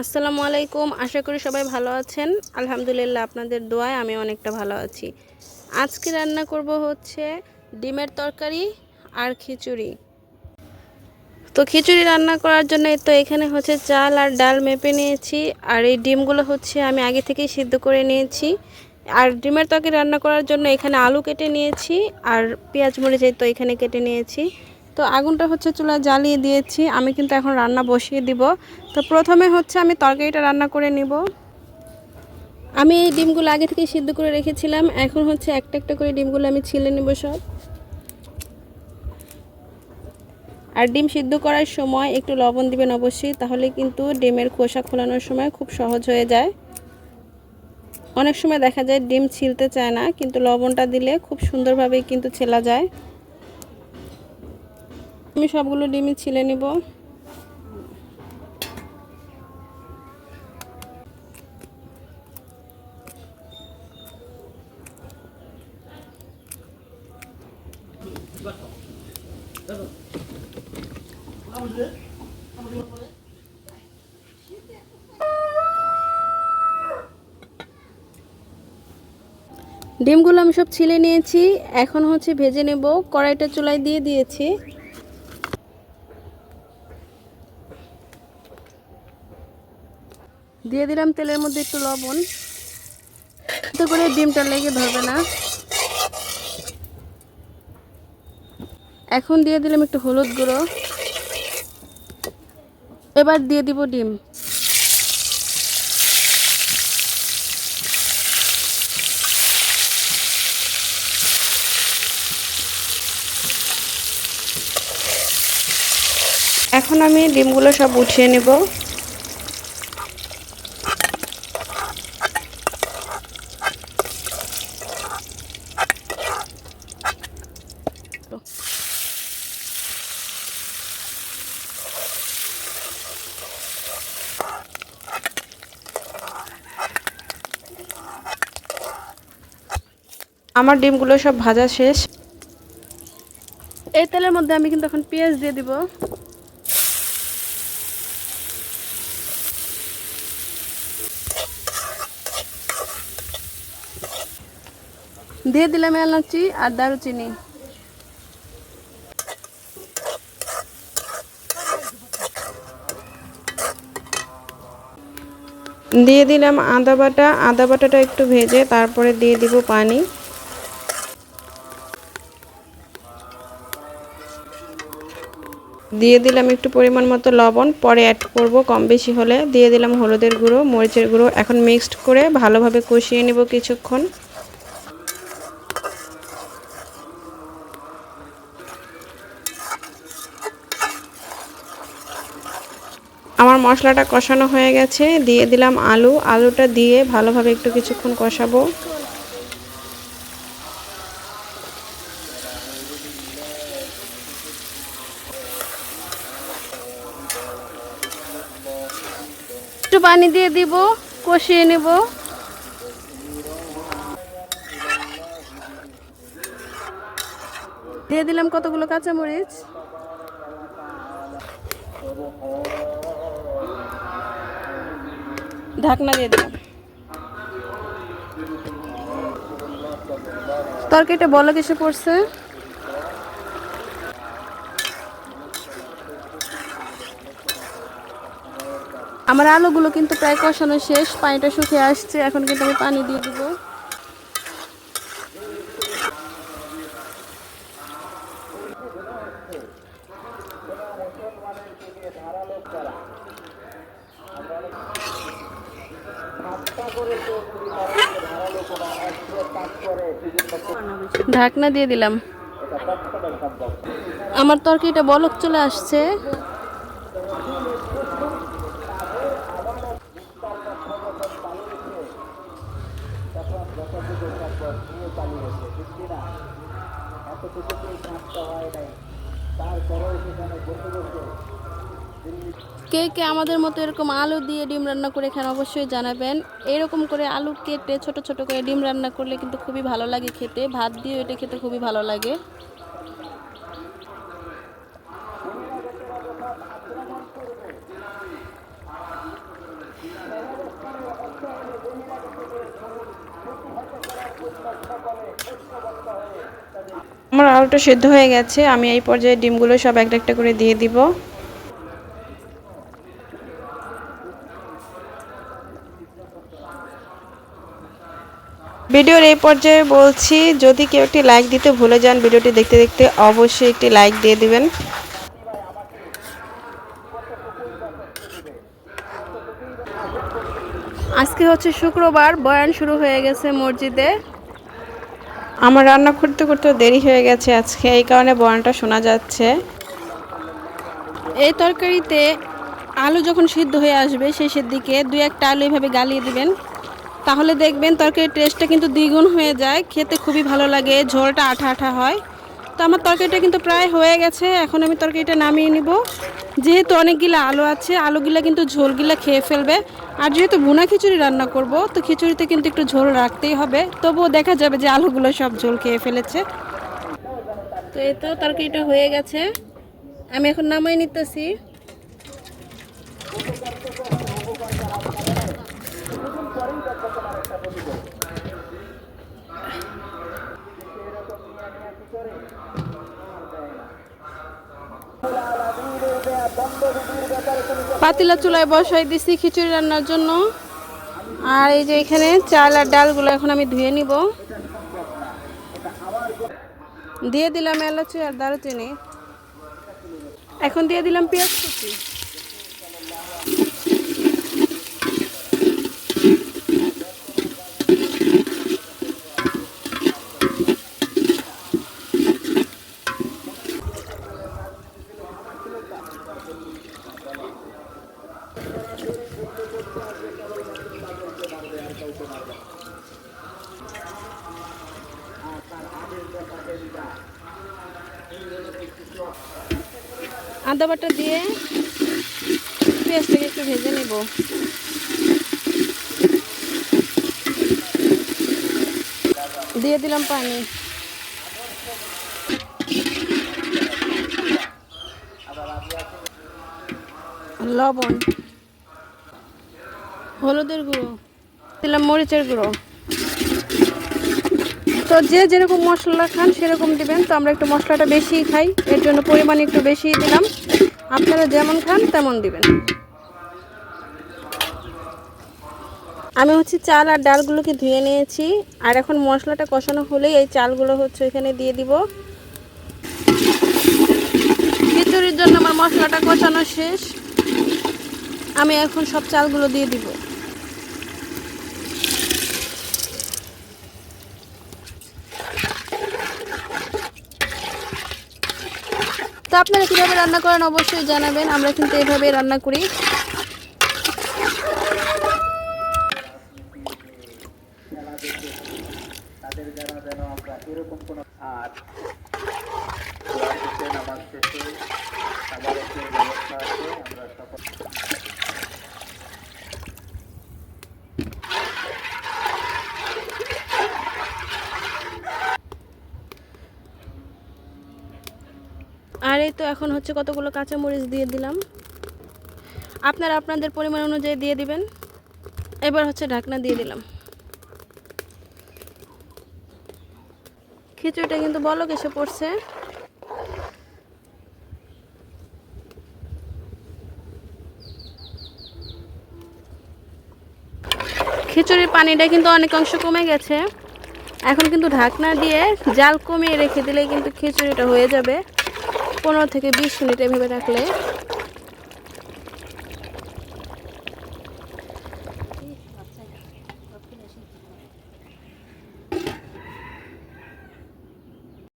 আসসালামু আলাইকুম, আশা করি সবাই ভালো আছেন। আলহামদুলিল্লাহ আপনাদের দোয়ায় আমি অনেকটা ভালো আছি। আজকে রান্না করব হচ্ছে ডিমের তরকারি আর খিচুড়ি। তো খিচুড়ি রান্না করার জন্য তো এখানে হচ্ছে চাল আর ডাল মেপে নিয়েছি, আর এই ডিমগুলো হচ্ছে আমি আগে থেকেই সিদ্ধ করে নিয়েছি। আর ডিমের তরকারি রান্না করার জন্য এখানে আলু কেটে নিয়েছি, আর পেঁয়াজ মরিচ তো এখানে কেটে নিয়েছি। তো আগুনটা হচ্ছে চুলা জ্বালিয়ে দিয়েছি। আমি কিন্তু এখন রান্না বসিয়ে দিব। তো প্রথমে হচ্ছে আমি তরকারিটা রান্না করে নিব। আমি এই ডিমগুলো আগে থেকে সিদ্ধ করে রেখেছিলাম। এখন হচ্ছে একটা একটা করে ডিমগুলো আমি ছিলে নেব সব। আর ডিম সিদ্ধ করার সময় একটু লবণ দিবেন অবশ্যই, তাহলে কিন্তু ডিমের খোসা খোলানোর সময় খুব সহজ হয়ে যায়। অনেক সময় দেখা যায় ডিম ছিলতে চায় না, কিন্তু লবণটা দিলে খুব সুন্দরভাবেই কিন্তু ছেলা যায়। আমি সবগুলো ডিমই ছিলে নিব। ডিমগুলো আমি সব ছিলে নিয়েছি। এখন হচ্ছে ভেজে নেব। কড়াইটা চুলায় দিয়ে দিয়েছি। দিয়ে দিলাম তেলের মধ্যে একটু লবণ। এতে করে ডিমটা লেগে ধরবে না। এখন দিয়ে দিলাম একটু হলুদ গুঁড়ো। এবার দিয়ে দিব ডিম। এখন আমি ডিমগুলো সব উঠিয়ে নেব। আমার ডিমগুলো সব ভাজা শেষ। এই তেলের মধ্যে আমি কিন্তু এখন পেঁয়াজ দিয়ে দিব। দিয়ে দিলাম এলাচি আর দারুচিনি। দিয়ে দিলাম আদা বাটা। আদা বাটাটা একটু ভেজে তারপরে দিয়ে দিব পানি। দিয়ে দিলাম একটু পরিমাণ মতো লবণ, পরে অ্যাড করব কম বেশি হলে। দিয়ে দিলাম হলুদের গুঁড়ো, মরিচের গুঁড়ো। এখন মিক্সড করে ভালোভাবে কষিয়ে নেব কিছুক্ষণ। আমার মশলাটা কষানো হয়ে গেছে, দিয়ে দিলাম আলু। আলুটা দিয়ে ভালোভাবে একটু কিছুক্ষণ কষাবো। একটু পানি দিয়ে দিব, কষিয়ে নেব। দিয়ে দিলাম কতগুলো কাঁচামরিচ? ঢাকনা দিয়ে দিলাম তরকারিটা বলো কিসে পড়ছে? আমার আলুগুলো কিন্তু প্রায় কষানো শেষ, পানিটা শুকিয়ে আসছে, এখন কিন্তু আমি পানি দিয়ে দিব। ঢাকনা দিয়ে দিলাম। আমার তরকারিটা বলক চলে আসছে। কে কে আমাদের মতো এরকম আলু দিয়ে ডিম রান্না করে খান অবশ্যই জানাবেন। এরকম করে আলু কেটে ছোট ছোট করে ডিম রান্না করলে কিন্তু খুবই ভালো লাগে খেতে। ভাত দিয়ে এটা খেতে খুবই ভালো লাগে। আমার আলুটা সেদ্ধ হয়ে গেছে। আমি এই পর্যায়ে ডিমগুলো সব একটা একটা করে দিয়ে দিব। ভিডিওর এই পর্যায়ে বলছি যদি কেউ একটি লাইক দিতে ভুলে যান ভিডিওটি দেখতে দেখতে অবশ্যই একটি লাইক দিয়ে দিবেন। আজকে হচ্ছে শুক্রবার বয়ান শুরু হয়ে গেছে মসজিদে। আমার রান্না করতে করতে দেরি হয়ে গেছে আজকে এই কারণে বয়ানটা শোনা যাচ্ছে। এই তরকারিতে আলু যখন সিদ্ধ হয়ে আসবে শেষের দিকে দুই একটা আলু এভাবে গালিয়ে দিবেন। তাহলে দেখবেন তরকারির টেস্টটা কিন্তু দ্বিগুণ হয়ে যায়, খেতে খুবই ভালো লাগে, ঝোলটা আঠা আঠা হয়। তো আমার তরকারিটা কিন্তু প্রায় হয়ে গেছে, এখন আমি তরকারিটা নামিয়ে নিব। যেহেতু অনেকগুলো আলু আছে, আলুগুলা কিন্তু ঝোলগুলা খেয়ে ফেলবে। আর যেহেতু ভুনা খিচুড়ি রান্না করব, তো খিচুড়িতে কিন্তু একটু ঝোল রাখতেই হবে। তবুও দেখা যাবে যে আলুগুলো সব ঝোল খেয়ে ফেলেছে। তো এই তো তরকারিটা হয়ে গেছে। আমি এখন নামাই নিতেছি। পাতিলা চুলায় বসাই দিছি খিচুড়ি রান্নার জন্য। আর এই যে এখানে চাল আর ডালগুলো এখন আমি ধুয়ে নিব। দিয়ে দিলাম এলাচি আর দারুচিনি। এখন দিয়ে দিলাম পেঁয়াজ কুচি। আদা বাটা দিয়ে পেঁয়াজটাকে একটু ভেজে নেব। দিয়ে দিলাম পানি। লবণ, হলুদের গুঁড়ো, দিলাম মরিচের গুঁড়ো। তো যে যেরকম মশলা খান, সেরকম দিবেন। তো আমরা একটু মশলাটা বেশি খাই। এর জন্য পরিমাণ একটু বেশি দিলাম। আপনারা যেমন খান, তেমন দিবেন। আমি হচ্ছে চাল আর ডালগুলোকে ধুয়ে নিয়েছি। আর এখন মশলাটা কষানো হলেই এই চালগুলো হচ্ছে এখানে দিয়ে দিব। খিচুড়ির জন্য আমার মশলাটা কষানো শেষ। আমি এখন সব চালগুলো দিয়ে দিব। আপনারা কীভাবে রান্না করেন অবশ্যই জানাবেন আমরা কিন্তু এইভাবে রান্না করি। আর দোয়া করতেন আমার শেষে খাবারের যে ব্যবস্থা আছে আমরা সকল আর এই তো এখন হচ্ছে কতগুলো কাঁচামরিচ দিয়ে দিলাম। আপনারা আপনাদের পরিমাণ অনুযায়ী দিয়ে দিবেন। এবার হচ্ছে ঢাকনা দিয়ে দিলাম। খিচুড়িটা কিন্তু বলক এসে পড়ছে। খিচুড়ির পানিটা কিন্তু অনেক অংশ কমে গেছে। এখন কিন্তু ঢাকনা দিয়ে জাল কমিয়ে রেখে দিলে কিন্তু খিচুড়িটা হয়ে যাবে। পনেরো থেকে বিশ মিনিট এভাবে রাখলে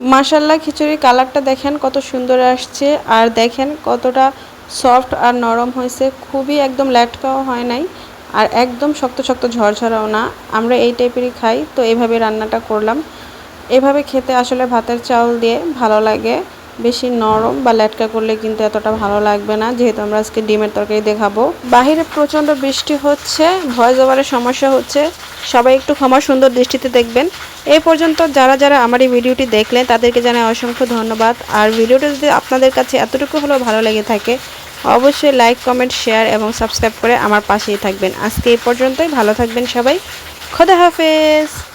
মাসাল্লাহ খিচুড়ির কালারটা দেখেন কত সুন্দর আসছে আর দেখেন কতটা সফট আর নরম হয়েছে। খুবই একদম ল্যাটকাও হয় নাই আর একদম শক্ত শক্ত ঝরঝরাও না। আমরা এই টাইপেরই খাই, তো এভাবে রান্নাটা করলাম। এভাবে খেতে আসলে ভাতের চাউল দিয়ে ভালো লাগে। বেশি নরম বা ল্যাটকা করলে কিন্তু এতটা ভালো লাগবে না। যেহেতু আমরা আজকে ডিমের তরকারি দেখাবো। বাহিরে প্রচণ্ড বৃষ্টি হচ্ছে, ভয়েস ওভারের সমস্যা হচ্ছে। সবাই একটু ক্ষমা সুন্দর দৃষ্টিতে দেখবেন। এই পর্যন্ত যারা যারা আমার এই ভিডিওটি দেখলেন, তাদেরকে জানাই অসংখ্য ধন্যবাদ। আর ভিডিওটা যদি আপনাদের কাছে এতটুকু হলেও ভালো লেগে থাকে, অবশ্যই লাইক, কমেন্ট, শেয়ার এবং সাবস্ক্রাইব করে আমার পাশেই থাকবেন। আজকে এই পর্যন্তই। ভালো থাকবেন সবাই। খোদা হাফেজ।